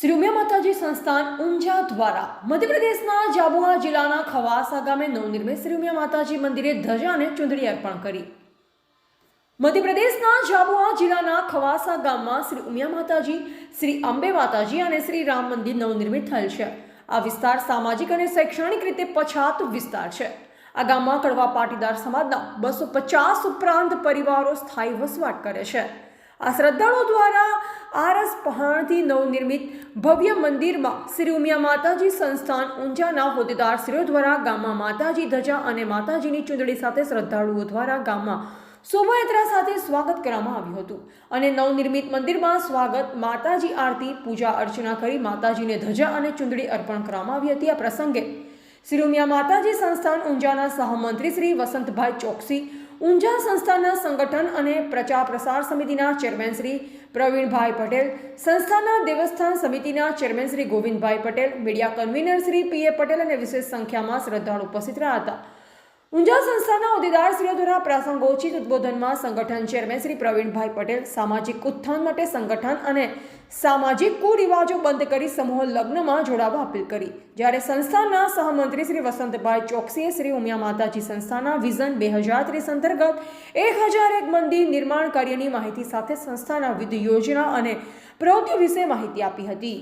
શ્રી ઉમિયા માતાજી સંસ્થાન ઊંઝા દ્વારા મધ્યપ્રદેશના જાબુઆ જિલ્લાના ખવાસા ગામે નવનિર્મિત શ્રી ઉમિયા માતાજી મંદિરે ધજા અને ચુંદડી અર્પણ કરી. મધ્યપ્રદેશના જાબુઆ જિલ્લાના ખવાસા ગામમાં શ્રી ઉમિયા માતાજી, શ્રી અંબે માતાજી અને શ્રી રામ મંદિર નવનિર્મિત થયેલ છે. આ વિસ્તાર સામાજિક અને શૈક્ષણિક રીતે પછાત વિસ્તાર છે. આ ગામમાં કડવા પાટીદાર સમાજના બસો પચાસ ઉપરાંત પરિવારો સ્થાયી વસવાટ કરે છે. આ શ્રદ્ધાળુઓ દ્વારા આરસ પહાણથી નવનિર્મિત ભવ્ય મંદિરમાં શ્રી ઉમિયા માતાજી સંસ્થાન ઊંઝાના હોદ્દેદારશ્રીઓ દ્વારા ગામમાં માતાજી ધજા અને માતાજીની ચૂંદડી સાથે શ્રદ્ધાળુઓ દ્વારા ગામમાં શોભાયાત્રા સાથે સ્વાગત કરવામાં આવ્યું હતું. અને નવનિર્મિત મંદિરમાં સ્વાગત, માતાજી આરતી, પૂજા અર્ચના કરી માતાજીને ધજા અને ચૂંદડી અર્પણ કરવામાં આવી હતી. આ પ્રસંગે શ્રી ઉમિયા માતાજી સંસ્થાન ઊંઝાના સહમંત્રી શ્રી વસંતભાઈ ચોકસી ઊંઝા સંસ્થાના સંગઠન અને પ્રચાર પ્રસાર સમિતિના ચેરમેન શ્રી પ્રવીણભાઈ પટેલ, સંસ્થાના દેવસ્થાન સમિતિના chairman Shri Govindbhai Patel, media convener Shri P A Patel અને વિશેષ સંખ્યામાં શ્રદ્ધાળુ ઉપસ્થિત રહ્યા હતા. ઊંઝા સંસ્થાના હોદ્દેદારશ્રીઓ દ્વારા પ્રાસંગોચિત ઉદબોધનમાં સંગઠન ચેરમેન શ્રી પ્રવીણભાઈ પટેલ સામાજિક ઉત્થાન માટે સંગઠન અને સામાજિક કુરિવાજો બંધ કરી સમૂહ લગ્નમાં જોડાવા અપીલ કરી. જ્યારે સંસ્થાના સહમંત્રી શ્રી વસંતભાઈ ચોકસીએ શ્રી ઉમિયા માતાજી સંસ્થાના વિઝન બે હજાર ત્રીસ અંતર્ગત એક હજાર એક મંદિર નિર્માણ કાર્યની માહિતી સાથે સંસ્થાના વિવિધ યોજના અને પ્રવૃત્તિઓ વિશે માહિતી આપી હતી.